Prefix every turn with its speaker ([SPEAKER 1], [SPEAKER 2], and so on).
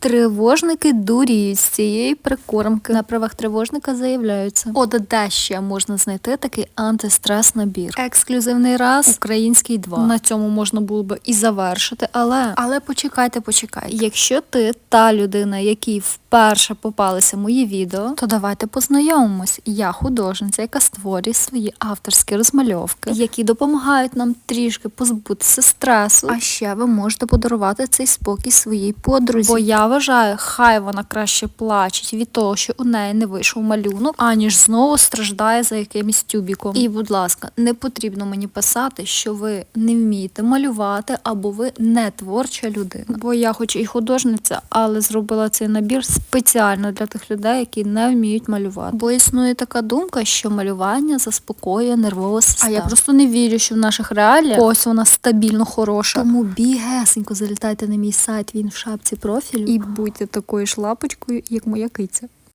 [SPEAKER 1] Тривожники дуріють з цієї прикормки. На правах тривожника заявляються. От де ще можна знайти такий антистрес набір. Ексклюзивний раз, український 2. На цьому можна було би і завершити, але але почекайте, почекайте. Якщо ти та людина, якій вперше попалися мої відео, то давайте познайомимось. Я художниця, яка створює свої авторські розмальовки, які допомагають нам трішки позбутися стресу. А ще ви можете подарувати цей спокій своїй подрузі. Бо я вважаю, хай вона краще плачеть від того, що у неї не вийшов малюнок, аніж знову страждає за якимось тюбіком. І, будь ласка, не потрібно мені писати, що ви не вмієте малювати або ви не творча людина. Бо я, хоч і художниця, але зробила цей набір спеціально для тих людей, які не вміють малювати. Бо існує така думка, що малювання заспокоює нервову систему. А я просто не вірю, що в наших реаліях ось вона стабільно хороша. Тому бігесенько залітайте на мій сайт, він в шапці профілю, і будьте такою ж лапочкою, як моя киця.